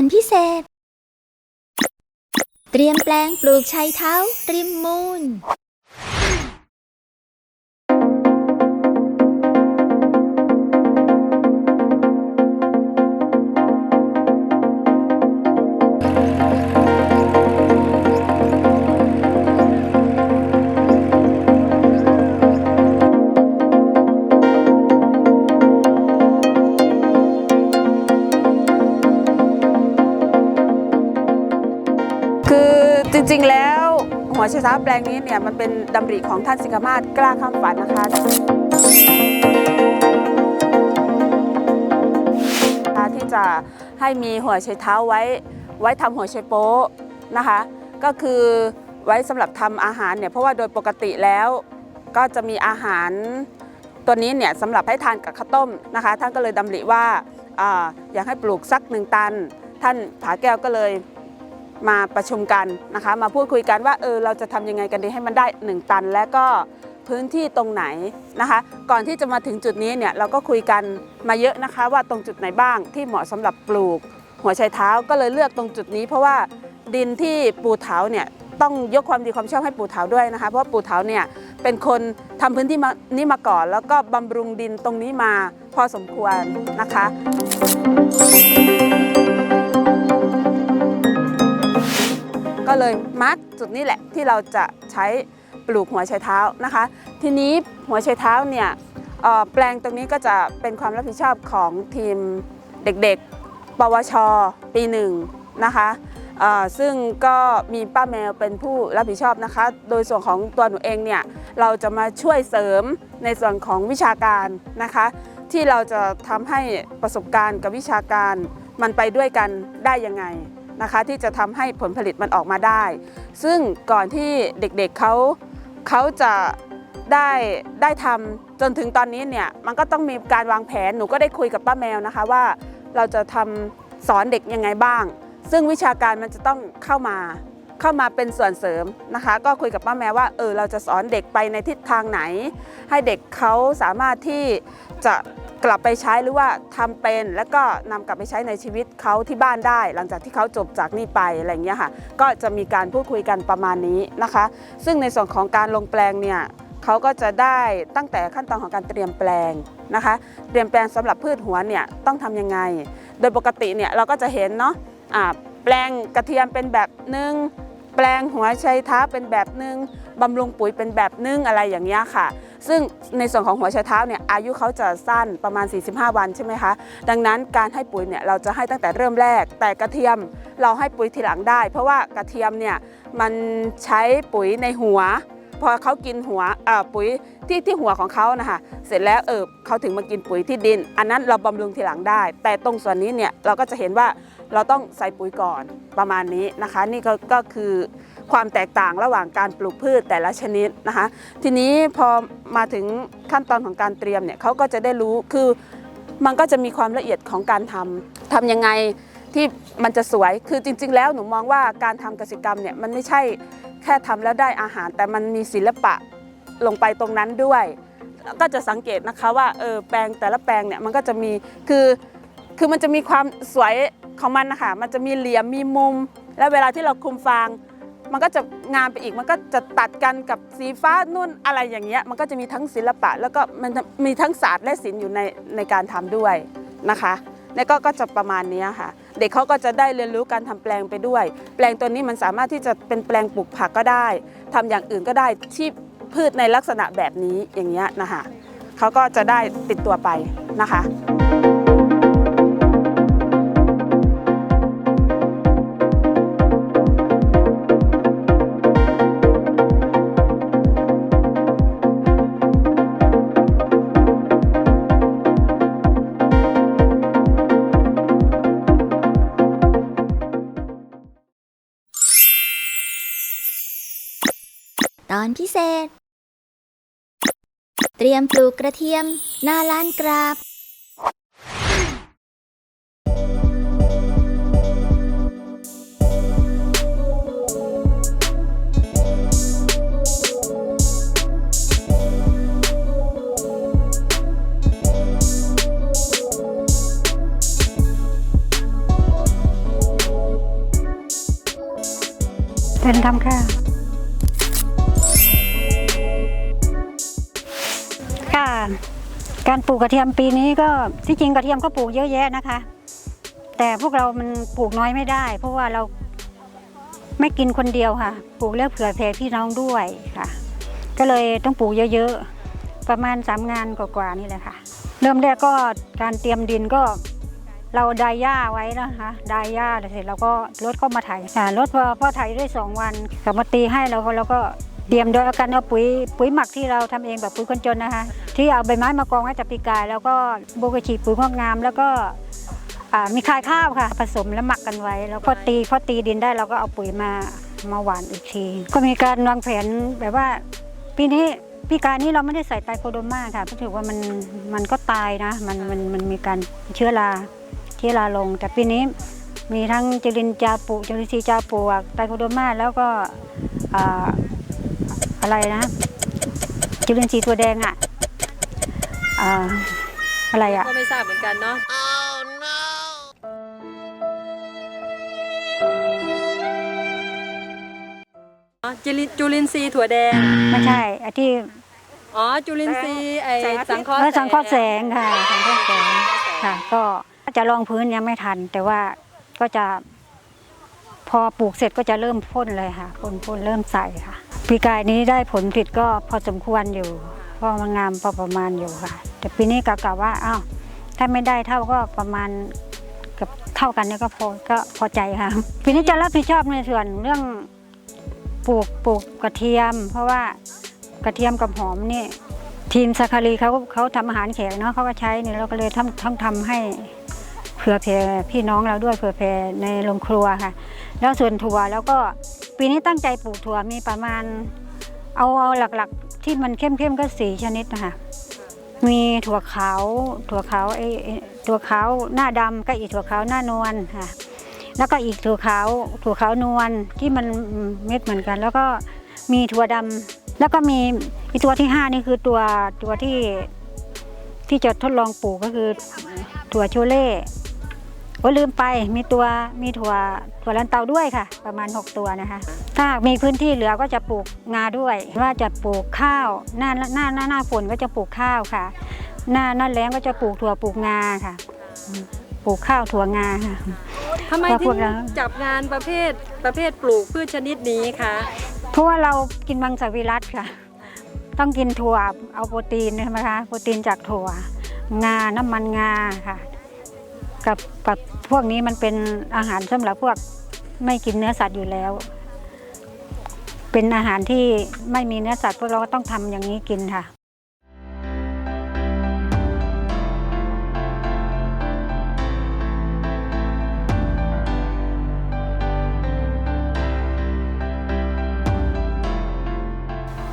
อนพิเศษ เตรียมแปลงปลูกชัยเท้าริมมูล จริงๆ แล้วหัวไชเท้าแปลงนี้เนี่ยมันเป็นดำริของท่านสิงคมาศกล้าข้ามฝันนะคะที่จะให้มีหัวไชเท้าไว้ไว้ทำหัวไชโป๊ะนะคะ ก็คือไว้สำหรับทำอาหารเนี่ยเพราะว่าโดยปกติแล้วก็จะมีอาหารตัวนี้เนี่ยสำหรับให้ทานกับข้าวต้มนะคะ ท่านก็เลยดำริว่าออยากให้ปลูกสักหนึ่งตัน ท่านผาแก้วก็เลย มาประชุมกันนะคะ มาพูดคุยกันว่าเออเราจะทำยังไงกันดีให้มันได้ 1 ตัน และก็พื้นที่ตรงไหนนะคะ ก่อนที่จะมาถึงจุดนี้เนี่ยเราก็คุยกันมาเยอะนะคะว่าตรงจุดไหนบ้างที่เหมาะสำหรับปลูก หัวไชเท้าก็เลยเลือกตรงจุดนี้ เพราะว่าดินที่ปูเถาเนี่ยต้องยกความดีความชอบให้ปูเถาด้วยนะคะ เพราะปูเถาเนี่ยเป็นคนทำพื้นที่นี้มาก่อน แล้วก็บำรุงดินตรงนี้มาพอสมควรนะคะ ก็เลยมาร์กจุดนี้แหละที่เราจะใช้ปลูกหัวไชเท้านะคะ ทีนี้หัวไชเท้าเนี่ยแปลงตรงนี้ก็จะเป็นความรับผิดชอบของทีมเด็กๆ ปวช ปีหนึ่งนะคะซึ่งก็มีป้าแมวเป็นผู้รับผิดชอบนะคะ โดยส่วนของตัวหนูเองเนี่ยเราจะมาช่วยเสริมในส่วนของวิชาการนะคะ ที่เราจะทำให้ประสบการณ์กับวิชาการมันไปด้วยกันได้ยังไง นะคะที่จะทำให้ผลผลิตมันออกมาได้ ซึ่งก่อนที่เด็กๆเขาเขาจะได้ได้ทำจนถึงตอนนี้เนี่ยมันก็ต้องมีการวางแผนหนูก็ได้คุยกับป้าแมวนะคะว่า เราจะทำสอนเด็กยังไงบ้าง ซึ่งวิชาการมันจะต้องเข้ามาเข้ามาเป็นส่วนเสริมนะคะ ก็คุยกับป้าแมวว่าเออเราจะสอนเด็กไปในทิศทางไหน ให้เด็กเขาสามารถที่จะ กลับไปใช้หรือว่าทำเป็นแล้วก็นำกลับไปใช้ในชีวิตเขาที่บ้านได้ หลังจากที่เขาจบจากนี่ไปอะไรอย่างเงี้ยค่ะ ก็จะมีการพูดคุยกันประมาณนี้นะคะ ซึ่งในส่วนของการลงแปลงเนี่ยเขาก็จะได้ตั้งแต่ขั้นตอนของการเตรียมแปลงนะคะ เตรียมแปลงสำหรับพืชหัวเนี่ยต้องทำยังไง โดยปกติเนี่ยเราก็จะเห็นเนาะอ่าแปลงกระเทียมเป็นแบบหนึ่ง แปลงหัวไชเท้าเป็นแบบหนึ่งบำรุงปุ๋ยเป็นแบบหนึ่งอะไรอย่างเงี้ยค่ะ ซึ่งในส่วนของหัวไชเท้าเนี่ยอายุเขาจะสั้นประมาณ 45 วันใช่ไหมคะ ดังนั้นการให้ปุ๋ยเนี่ยเราจะให้ตั้งแต่เริ่มแรก แต่กระเทียมเราให้ปุ๋ยทีหลังได้ เพราะว่ากระเทียมเนี่ยมันใช้ปุ๋ยในหัวพอเขากินหัวปุ๋ยที่ที่หัวของเขานะคะเสร็จแล้วเออเขาถึงมากินปุ๋ยที่ดิน อันนั้นเราบำรุงทีหลังได้ แต่ตรงส่วนนี้เนี่ยเราก็จะเห็นว่า เราต้องใส่ปุ๋ยก่อนประมาณนี้นะคะ นี่ก็กคือความแตกต่างระหว่างการปลูกพืชแต่ละชนิดนะคะ ทีนี้พอมาถึงขั้นตอนของการเตรียมเนี่ยเขาก็จะได้รู้คือมันก็จะมีความละเอียดของการทำทำยังไงที่มันจะสวยคือจริง ๆ แล้วหนูมองว่าการทำกสิกรรมเนี่ยมันไม่ใช่แค่ทำแล้วได้อาหาร แต่มันมีศิลปะลงไปตรงนั้นด้วย ก็จะสังเกตนะคะว่าเออแปลงแต่ละแปลงเนี่ยมันก็จะมีคือคือมันจะมีความสวย ของมันนะคะมันจะมีเหลี่ยมมีมุม แล้วเวลาที่เราคุมฟาง มันก็จะงามไปอีกมันก็จะตัดกันกับสีฟ้านุ่นอะไรอย่างเงี้ยมันก็จะมีทั้งศิลปะ แล้วก็มันมีทั้งศาสตร์และศิลป์อยู่ในในการทำด้วยนะคะนี่ก็ก็จะประมาณนี้ค่ะ เด็กเขาก็จะได้เรียนรู้การทำแปลงไปด้วย แปลงตัวนี้มันสามารถที่จะเป็นแปลงปลูกผักก็ได้ทำอย่างอื่นก็ได้ที่พืชในลักษณะแบบนี้อย่างเงี้ยนะคะเขาก็จะได้ติดตัวไปนะคะ พิเศษ เตรียมปลูกกระเทียมหน้าล้านกราบ เป็นทำค่ะค่ะ การปลูกกระเทียมปีนี้ก็ที่จริงกระเทียมก็ปลูกเยอะแยะนะคะ แต่พวกเรามันปลูกน้อยไม่ได้ เพราะว่าเราไม่กินคนเดียวค่ะ ปลูกเลือกเผื่อแผ่พี่น้องด้วยค่ะ ก็เลยต้องปลูกเยอะๆ ประมาณสามงานกว่าๆนี่แหละค่ะ เริ่มแรกก็การเตรียมดินก็เราดายหญ้าไว้นะคะดายหญ้าเสร็จเราก็รถเข้ามาไถค่ะรถพอพอไถได้สองวันเขามาตีให้เราก็เราก็ เตรียมโดยเอากันเอาปุ๋ยปุ๋ยหมักที่เราทำเองแบบปุ๋ยคนจนนะคะ ที่เอาใบไม้มากองไว้แต่ปีกาย แล้วก็โบกฉีดปุ๋ยงอกงาม แล้วก็มีคายข้าวค่ะ ผสมแล้วหมักกันไว้ แล้วก็ตีพอตีดินได้เราก็เอาปุ๋ยมามาหวานอีกที ก็มีการวางแผนแบบว่าปีนี้ปีกายนี้เราไม่ได้ใส่ไตโคโดมาค่ะเพราะถือว่ามันมันก็ตายนะมันมันมันมีการเชื้อราเชื้อราลง แต่ปีนี้มีทั้งจุลินจาปลูกจุลินทรีย์จาปวกไตโคโดมาแล้วก็ อ่าอะไรนะจุลินทรีย์ตัวแดงอะอ่าอะไรอะก็ไม่ทราบเหมือนกันเนาะอ๋อจุลินจุลินทรีย์ถั่วแดง ไม่ใช่ไอ้ที่อ๋อจุลินทรีย์ไอแสงอาทิตย์สังเคราะห์เออสังเคราะห์แสงงค่ะสังเคราะห์แสงค่ะ ก็จะรองพื้นยังไม่ทัน แต่ว่าก็จะ พอปลูกเสร็จก็จะเริ่มพ่นเลยค่ะพ่นพ่นเริ่มใส่ค่ะปีกายนี้ได้ผลผลิตก็พอสมควรอยู่เพราะมันงามพอประมาณอยู่ค่ะ แต่ปีนี้กะกะว่าอ้าวถ้าไม่ได้เท่าก็ประมาณกับเท่ากันเนี่ยก็พอก็พอใจค่ะปีนี้จะรับผิดชอบในส่วนเรื่องปลูกปลูกกระเทียม เพราะว่ากระเทียมกับหอมนี่ทีมซาคารีเขาเขาทำอาหารแขกเนาะเขาก็ใช้เนี่ยเราก็เลยทำต้องทำให้ ผื่อแผ่พี่น้องเราด้วยเผื่อแผ่ในโรงครัวค่ะ แล้วส่วนถั่วแล้วก็ปีนี้ตั้งใจปลูกถั่วมีประมาณ เอาเอาหลักๆ ที่มันเข้มๆก็สี่ชนิดนะคะมีถั่วขาวถั่วขาวไอ้ถั่วขาวหน้าดำก็อีกถั่วขาวหน้านวลค่ะ แล้วก็อีกถั่วขาวถั่วขาวนวลที่มันเม็ดเหมือนกัน แล้วก็มีถั่วดำแล้วก็มีอีตัวที่ห้านี่คือตัวตัวที่ที่จะทดลองปลูกก็คือถั่วโชเล่ โอ้ลืมไปมีตัวมีถั่วถั่วลันเตาด้วยค่ะ ประมาณ 6 ตัวนะคะ ถ้ามีพื้นที่เหลือก็จะปลูกงาด้วย ว่าจะปลูกข้าวหน้าหน้าหน้าหน้าฝนก็จะปลูกข้าวค่ะ หน้าหน้าแล้งก็จะปลูกถั่วปลูกงาค่ะอืมปลูกข้าวถั่วงาค่ะทำไมว่าถึพวงกเราจับงานประเภทประเภทปลูกพืชชนิดนี้คะเพราะว่าเรากินมังสวิรัตค่ะ ต้องกินถั่วเอาโปรตีนใช่ไหมคะโปรตีนจากถั่ว งาน้ำมันงาค่ะ กับกับพวกนี้มันเป็นอาหารสำหรับพวกไม่กินเนื้อสัตว์อยู่แล้ว เป็นอาหารที่ไม่มีเนื้อสัตว์พวกเราก็ต้องทำอย่างนี้กินค่ะ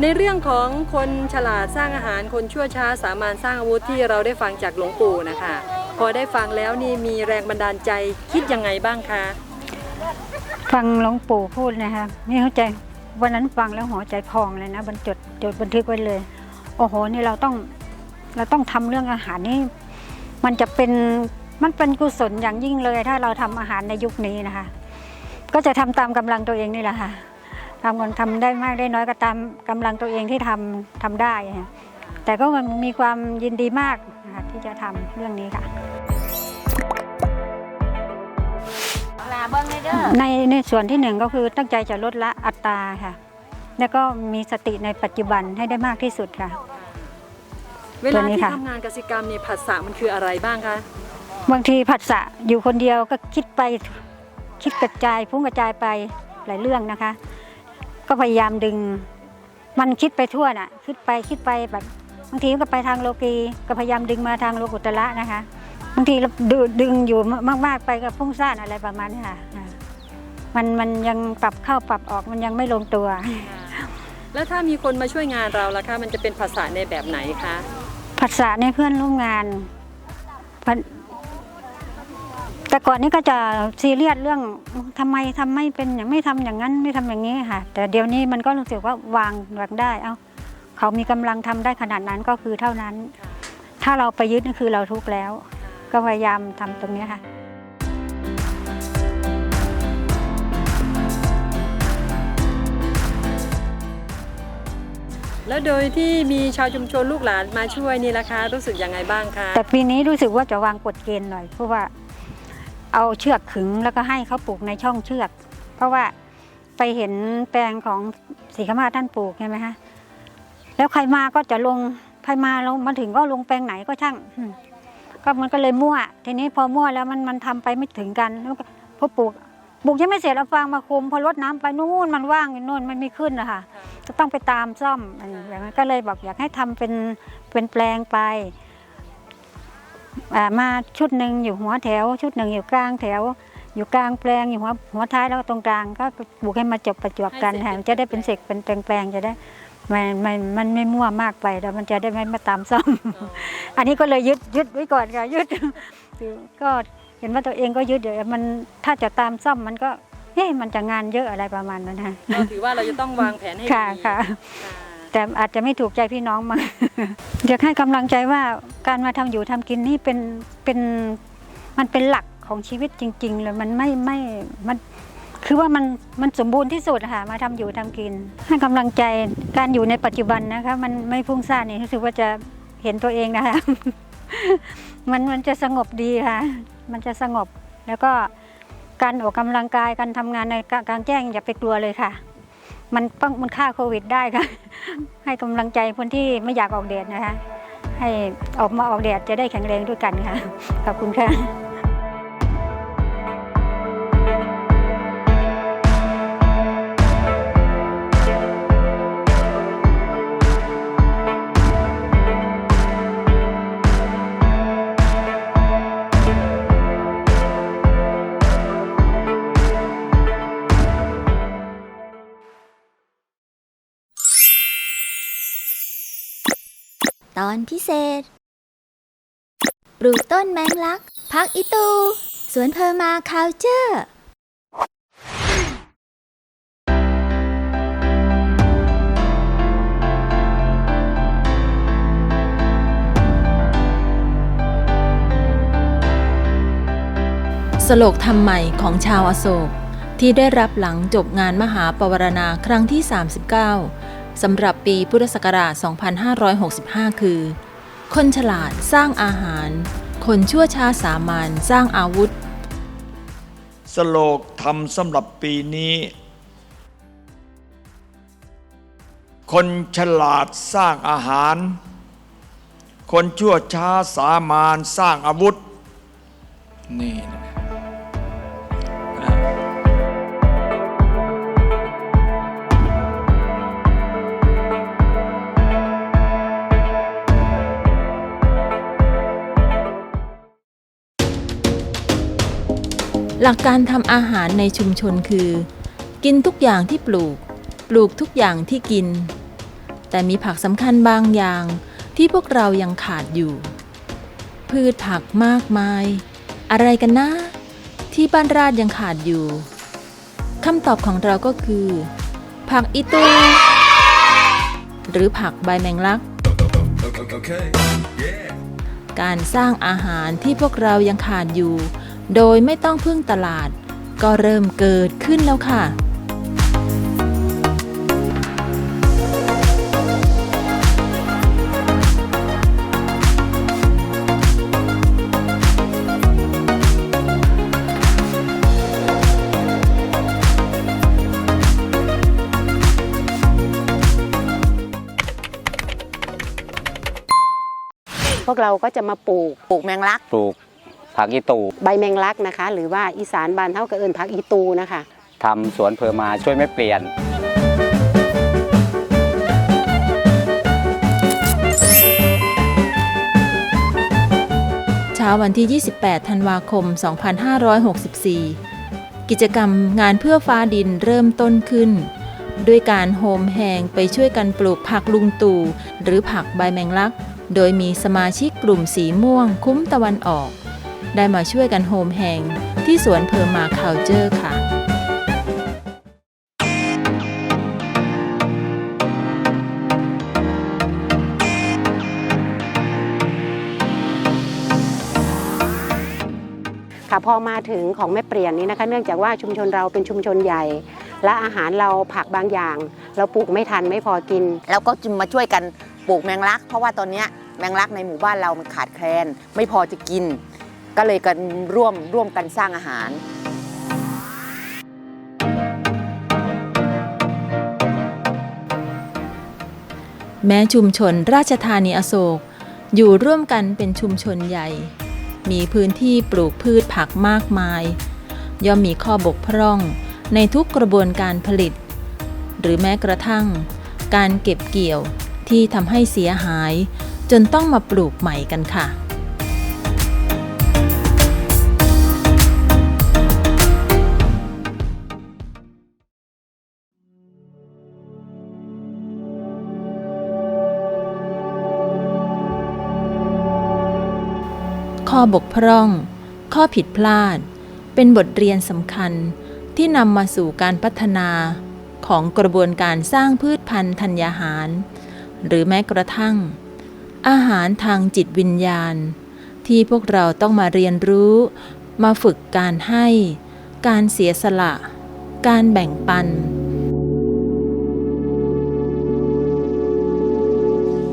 ในเรื่องของคนฉลาดสร้างอาหารคนชั่วช้าสามารถสร้างอาวุธที่เราได้ฟังจากหลวงปู่นะคะ พอได้ฟังแล้วนี่มีแรงบันดาลใจคิดยังไงบ้างคะ ฟังหลวงปู่พูดนะคะนี่เข้าใจวันนั้นฟังแล้วหัวใจพองเลยนะบันจดจดบันทึกไว้เลย โอ้โหนี่เราต้องเราต้องทำเรื่องอาหารนี่มันจะเป็นมันเป็นกุศลอย่างยิ่งเลย ถ้าเราทำอาหารในยุคนี้นะคะ ก็จะทำตามกำลังตัวเองนี่แหละค่ะทำกันทำได้มากได้น้อยก็ตามกำลังตัวเองที่ทำทำได้ แต่ก็มันมีความยินดีมากนะคะที่จะทำเรื่องนี้ค่ะในในส่วนที่หนึ่งก็คือตั้งใจจะลดละอัตราค่ะ แล้วก็มีสติในปัจจุบันให้ได้มากที่สุดค่ะ เวตัลาวนี้ที่ค่ะทำงานกสิกรรมเนี่ยผัสสะมันคืออะไรบ้างคะบางทีผัสสะอยู่คนเดียวก็คิดไปคิดกระจายพุ่งกระจายไปหลายเรื่องนะคะ ก็พยายามดึง มันคิดไปทั่วน่ะ คิดไปคิดไปแบบบางทีมันก็ไปทางโลกีก็พยายามดึงมาทางโลกุตละนะคะบางทีเราดึดึงอยู่มากๆไปก็พุ่งซ่านอะไรประมาณนี้ค่ะอ่ามันมันยังปรับเข้าปรับออกมันยังไม่ลงตัว แล้วถ้ามีคนมาช่วยงานเราล่ะคะมันจะเป็นภาษาในแบบไหนคะผัสสะในเพื่อนร่วมงานพันแต่ก่อนนี้ก็จะซีเรียสเรื่องทำไมทำไม่เป็นอย่างไม่ทำอย่างนั้นไม่ทำอย่างนี้ค่ะ แต่เดี๋ยวนี้มันก็รู้สึกว่าวางวางได้เอ้า เขามีกำลังทำได้ขนาดนั้นก็คือเท่านั้น ถ้าเราไปยึดนั่นคือเราทุกข์แล้ว ก็พยายามทำตรงนี้ค่ะแล้วโดยที่มีชาวชุมชนลูกหลานมาช่วยนี่ล่ะคะรู้สึกยังไงบ้างคะแต่ปีนี้รู้สึกว่าจะวางกฎเกณฑ์หน่อย เพราะว่าเอาเชือกขึงแล้วก็ให้เขาปลูกในช่องเชือก เพราะว่าไปเห็นแปลงของศรีขมาท่านปลูกใช่ไหมคะ แล้วใครมาก็จะลงใครมาเรามาถึงก็ลงแปลงไหนก็ช่างอืมก็มันก็เลยมั่ว ทีนี้พอมั่วแล้วมันมันทำไปไม่ถึงกันแล้วก็พอปลูกปลูกยังไม่เสร็จเอาฟางมาคุมพอรดน้ำไปนู่นมันว่างอยู่นู่นมันไม่ขึ้นนะคะจะต้องไปตามซ่อมอะไรอย่างนั้นก็เลยบอกอยากให้ทำเป็นเป็นแปลงไปอ่ามาชุดหนึ่งอยู่หัวแถว ชุดหนึ่งอยู่กลางแถว อยู่กลางแปลงอยู่หัวหัวท้ายแล้วก็ตรงกลางก็ปลูกให้มาจบประจวบกันค่ะมันจะได้เป็นเสกเป็นแปลงๆจะได้ มันมันมันไม่มั่วมากไปแล้วมันจะได้ไม่มาตามซ่อม อันนี้ก็เลยยึดยึดไว้ก่อนค่ะยึดคือก็เห็นว่าตัวเองก็ยึดเดี๋ยวมันถ้าจะตามซ่อมมันก็เฮ้ยมันจะงานเยอะอะไรประมาณนั้นค่ะเราถือว่าเราจะต้องวางแผนให้ดีค่ะค่ะค่ะ แต่อาจจะไม่ถูกใจพี่น้องมาอยากให้กำลังใจว่าการมาทำอยู่ทำกินนี่เป็นเป็นมันเป็นหลักของชีวิตจริง ๆ เลยมันไม่ไม่มัน คือว่ามันมันสมบูรณ์ที่สุดค่ะมาทำอยู่ทำกิน ให้กำลังใจการอยู่ในปัจจุบันนะคะ มันไม่ฟุ้งซ่านนี่รู้สึกว่าจะเห็นตัวเองนะคะมันมันจะสงบดีค่ะ มันจะสงบแล้วก็การออกกำลังกายการทำงานในกลางแจ้งอย่าไปกลัวเลยค่ะ มันป้องมันฆ่าโควิดได้ค่ะ ให้กำลังใจคนที่ไม่อยากออกแดดนะคะ ให้ออกมาออกแดดจะได้แข็งแรงด้วยกันค่ะขอบคุณค่ะ พิเศษ ปลูกต้นแมงลัก พักอีตู สวนเพอร์มาคาวเจอร์สโลกธรรมใหม่ของชาวอโศก ที่ได้รับหลังจบงานมหาปวารณาครั้งที่ 39 สำหรับปีพุทธศักราช 2565 คือ คนฉลาดสร้างอาหาร คนชั่วช้าสามัญสร้างอาวุธ สโลกทำสำหรับปีนี้ คนฉลาดสร้างอาหาร คนชั่วช้าสามานสร้างอาวุธ นี่นะ หลักการทำอาหารในชุมชนคือ กินทุกอย่างที่ปลูก ปลูกทุกอย่างที่กิน แต่มีผักสำคัญบางอย่างที่พวกเรายังขาดอยู่ พืชผักมากมาย อะไรกันนะ ที่บ้านราดยังขาดอยู่คำตอบของเราก็คือ ผักอีตูหรือผักใบแมงลัก การสร้างอาหารที่พวกเรายังขาดอยู่ โดยไม่ต้องพึ่งตลาด ก็เริ่มเกิดขึ้นแล้วค่ะพวกเราก็จะมาปลูก ปลูกแมงลัก ปลูก ผักอีตู ใบแมงลักนะคะ หรือว่าอีสานบ้านเท่ากับเอิญผักอีตูนะคะทำสวนเพอมาช่วยไม่เปลี่ยน เช้าวันที่ 28 ธันวาคม 2564 กิจกรรมงานเพื่อฟ้าดินเริ่มต้นขึ้น ด้วยการโฮมแหงไปช่วยกันปลูกผักลุงตู่ หรือผักใบแมงลัก โดยมีสมาชิกกลุ่มสีม่วงคุ้มตะวันออก ได้มาช่วยกันโฮมแหงที่สวนเพอร์มาคาวเจอร์ค่ะค่ะพอมาถึงของแม่เปลี่ยนนี้นะคะ เนื่องจากว่าชุมชนเราเป็นชุมชนใหญ่ และอาหารเราผักบางอย่าง เราปลูกไม่ทันไม่พอกิน แล้วก็จึงมาช่วยกันปลูกแมงลัก เพราะว่าตอนเนี้ยแมงลักในหมู่บ้านเรามันขาดแคลน ไม่พอจะกิน ก็เลยกันร่วมร่วมกันสร้างอาหารแม้ชุมชนราชธานีอโศก อยู่ร่วมกันเป็นชุมชนใหญ่ มีพื้นที่ปลูกพืชผักมากมาย ย่อมมีข้อบกพร่องในทุกกระบวนการผลิต หรือแม้กระทั่ง การเก็บเกี่ยวที่ทำให้เสียหาย จนต้องมาปลูกใหม่กันค่ะ ข้อบกพร่อง ข้อผิดพลาด เป็นบทเรียนสำคัญที่นำมาสู่การพัฒนาของกระบวนการสร้างพืชพันธุ์ธัญญาหาร หรือแม้กระทั่ง อาหารทางจิตวิญญาณ ที่พวกเราต้องมาเรียนรู้ มาฝึกการให้ การเสียสละ การแบ่งปัน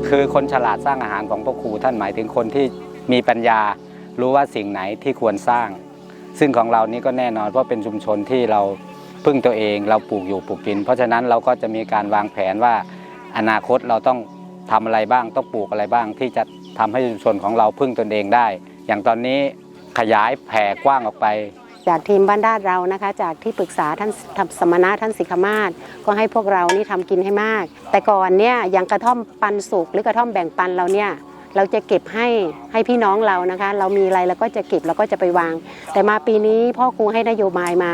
คือคนฉลาดสร้างอาหารของพ่อครูท่านหมายถึงคนที่มีปัญญา รู้ว่าสิ่งไหนที่ควรสร้าง ซึ่งของเรานี่ก็แน่นอนเพราะเป็นชุมชนที่เราพึ่งตัวเองเราปลูกอยู่ปลูกกิน เพราะฉะนั้นเราก็จะมีการวางแผนว่าอนาคตเราต้องทำอะไรบ้างต้องปลูกอะไรบ้าง ที่จะทำให้ชุมชนของเราพึ่งตนเองได้ อย่างตอนนี้ขยายแผ่กว้างออกไป จากทีมบ้านด้าดเรานะคะ จากที่ปรึกษาท่านสมณะท่านสิกขมาศก็ให้พวกเรานี่ทำกินให้มาก แต่ก่อนเนี่ยอย่างกระท่อมปันสุกหรือกระท่อมแบ่งปันเราเนี่ย เราจะเก็บให้ให้พี่น้องเรานะคะ เรามีอะไรเราก็จะเก็บเราก็จะไปวาง แต่มาปีนี้พ่อครูให้นโยบายมา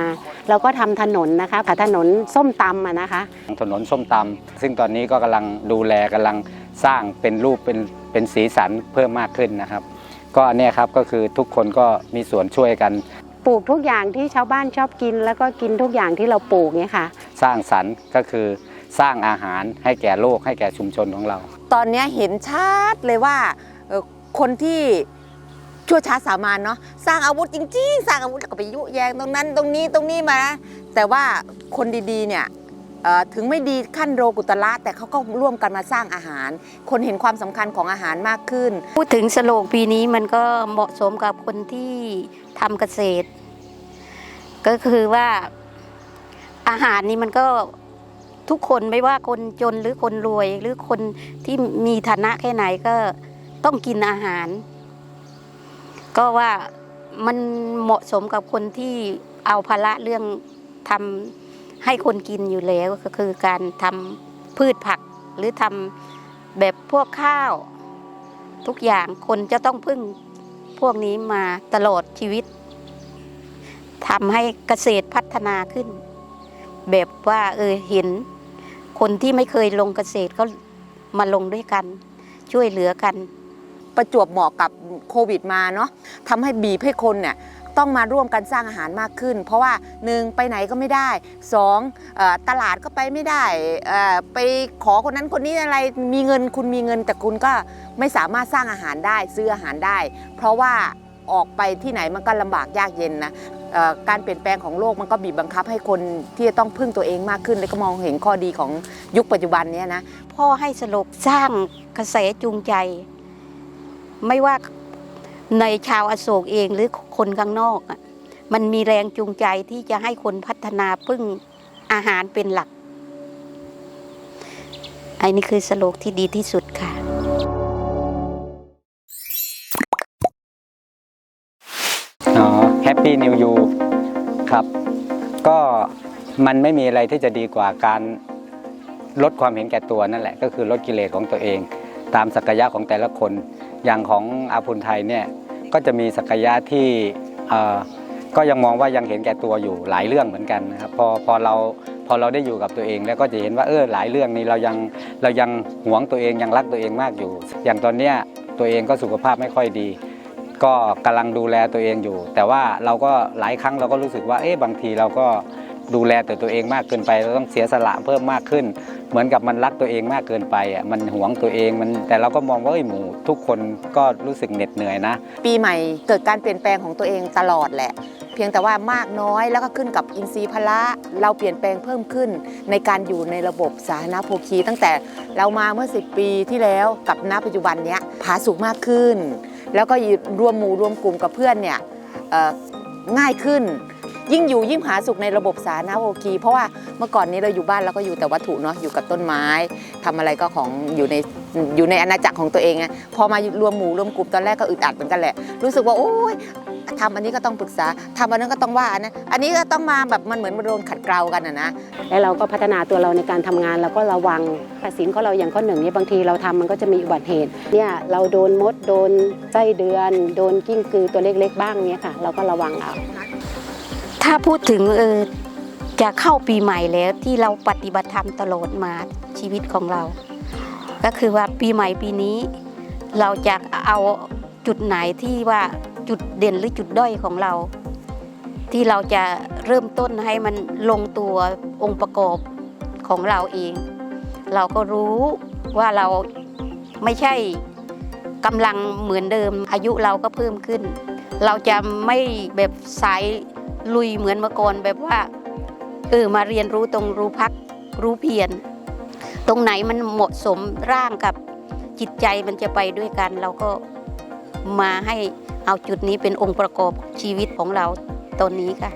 เราก็ทำถนนนะคะถนนส้มตำอะนะคะ ถนนส้มตำซึ่งตอนนี้ก็กำลังดูแลกำลังสร้างเป็นรูปเป็นเป็นสีสันเพิ่มมากขึ้นนะครับ ก็เนี่ยครับก็คือทุกคนก็มีส่วนช่วยกันปลูกทุกอย่างที่ชาวบ้านชอบกิน แล้วก็กินทุกอย่างที่เราปลูกเนี่ยค่ะ สร้างสรรค์ก็คือสร้างอาหารให้แก่โลกให้แก่ชุมชนของเรา ตอนนี้เห็นชัดเลยว่าคนที่ชั่วช้าสามานเนาะสร้างอาวุธจริง ๆ สร้างอาวุธแล้วก็ไปยุแยงตรงนั้นตรงนี้ตรงนี้มา แต่ว่าคนดีๆเนี่ยถึงไม่ดีขั้นโรกุตละแต่เขาก็ร่วมกันมาสร้างอาหาร คนเห็นความสำคัญของอาหารมากขึ้น พูดถึงสโลงปีนี้มันก็เหมาะสมกับคนที่ทำเกษตร ก็คือว่าอาหารนี่มันก็ ทุกคนไม่ว่าคนจนหรือคนรวย หรือคนที่มีฐานะแค่ไหนก็ต้องกินอาหาร ก็ว่ามันเหมาะสมกับคนที่เอาภาระเรื่องทำให้คนกินอยู่แล้วก็คือการทำพืชผักหรือทำแบบพวกข้าว ทุกอย่างคนจะต้องพึ่งพวกนี้มาตลอดชีวิตทำให้เกษตรพัฒนาขึ้น แบบว่าเออเห็น คนที่ไม่เคยลงเกษตรก็มาลงด้วยกัน ช่วยเหลือกัน ประจวบเหมาะกับโควิดมาเนาะทำให้บีบให้คนเนี่ยต้องมาร่วมกันสร้างอาหารมากขึ้น เพราะว่าหนึ่งไปไหนก็ไม่ได้สองอตลาดก็ไปไม่ได้ไปขอคนนั้นคนนี้อะไรมีเงินคุณมีเงิน แต่คุณก็ไม่สามารถสร้างอาหารได้ซื้ออาหารได้ เพราะว่าออกไปที่ไหนมันก็ลำบากยากเย็นนะ การเปลี่ยนแปลงของโลกมันก็บีบบังคับให้คนที่จะต้องพึ่งตัวเองมากขึ้น แล้วก็มองเห็นข้อดีของยุคปัจจุบันนี้นะพ่อให้สโลกสร้างกระแสจูงใจ ไม่ว่าในชาวอโศกเองหรือคนข้างนอกมันมีแรงจูงใจที่จะให้คนพัฒนาพึ่งอาหารเป็นหลักอันนี้คือสโลกที่ดีที่สุดค่ะ ครับ ก็มันไม่มีอะไรที่จะดีกว่าการลดความเห็นแก่ตัวนั่นแหละ ก็คือลดกิเลสของตัวเอง ตามศักยะของแต่ละคนอย่างของอาพุนไทยเนี่ยก็จะมีศักยะที่ก็ยังมองว่ายังเห็นแก่ตัวอยู่หลายเรื่องเหมือนกันนะครับพอพอเราพอเราได้อยู่กับตัวเอง แล้วก็จะเห็นว่าเออหลายเรื่องนี้เรายังเรายังหวงตัวเองยังรักตัวเองมากอยู่ อย่างตอนเนี้ยตัวเองก็สุขภาพไม่ค่อยดี ก็กำลังดูแลตัวเองอยู่ แต่ว่าเราก็หลายครั้งเราก็รู้สึกว่าเอ๊ะบางทีเราก็ดูแลแต่ตัวเองมากเกินไป เราต้องเสียสละเพิ่มมากขึ้น เหมือนกับมันรักตัวเองมากเกินไปอะมันหวงตัวเองมันแต่เราก็มองว่าเอ้หมูทุกคนก็รู้สึกเหน็ดเหนื่อยนะ ปีใหม่เกิดการเปลี่ยนแปลงของตัวเองตลอดแหละ เพียงแต่ว่ามากน้อยแล้วก็ขึ้นกับอินทรีย์พละเราเปลี่ยนแปลงเพิ่มขึ้น ในการอยู่ในระบบสาธารณโภคี ตั้งแต่เรามาเมื่อ 10 ปีที่แล้วกับณปัจจุบันเนี้ยผาสุกมากขึ้น แล้วก็รวมหมู่รวมกลุ่มกับเพื่อนเนี่ยง่ายขึ้น ยิ่งอยู่ยิ่งหาสุขในระบบสาธารณโภคีเพราะว่าเมื่อก่อนนี้เราอยู่บ้านเราก็อยู่แต่วัตถุเนาะอยู่กับต้นไม้ทำอะไรก็ของอยู่ในอยู่ในอาณาจักรของตัวเองไงพอมารวมหมู่รวมกลุ่มตอนแรกก็อึดอัดเหมือนกันแหละ รู้สึกว่าโอ๊ย ทำอันนี้ก็ต้องปรึกษาทำอันนั้นก็ต้องว่าอันนั้นอันนี้ก็ต้องมาแบบมันเหมือนมันโดนขัดเกลากันอะนะ แล้วเราก็พัฒนาตัวเราในการทำงานเราก็ระวังแต่สินของเราอย่างข้อหนึ่งเนี่ยบางทีเราทำมันก็จะมีอุบัติเหตุเนี่ยเราโดนมดโดนไส้เดือน โดนกิ้งกือตัวเล็ก ๆ บ้างเนี่ยค่ะ เราก็ระวังเอาถ้าพูดถึงเออจะเข้าปีใหม่แล้วที่เราปฏิบัติธรรมตลอดมาชีวิตของเรา ก็คือว่าปีใหม่ปีนี้ เราจะเอาจุดไหนที่ว่า จุดเด่นหรือจุดด้อยของเรา ที่เราจะเริ่มต้นให้มันลงตัวองค์ประกอบของเราเอง เราก็รู้ว่าเราไม่ใช่กำลังเหมือนเดิม อายุเราก็เพิ่มขึ้น เราจะไม่แบบสายลุยเหมือนเมื่อก่อนแบบว่าเออมาเรียนรู้ตรงรู้พักรู้เพียรตรงไหนมันเหมาะสมร่างกับจิตใจมันจะไปด้วยกัน เราก็มาให้ เอาจุดนี้เป็นองค์ประกอบชีวิตของเราตอนนี้ค่ะ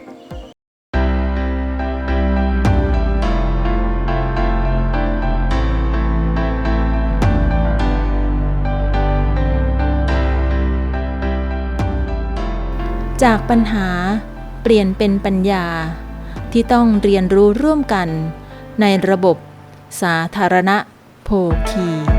จากปัญหาเปลี่ยนเป็นปัญญา ที่ต้องเรียนรู้ร่วมกัน ในระบบสาธารณโภคี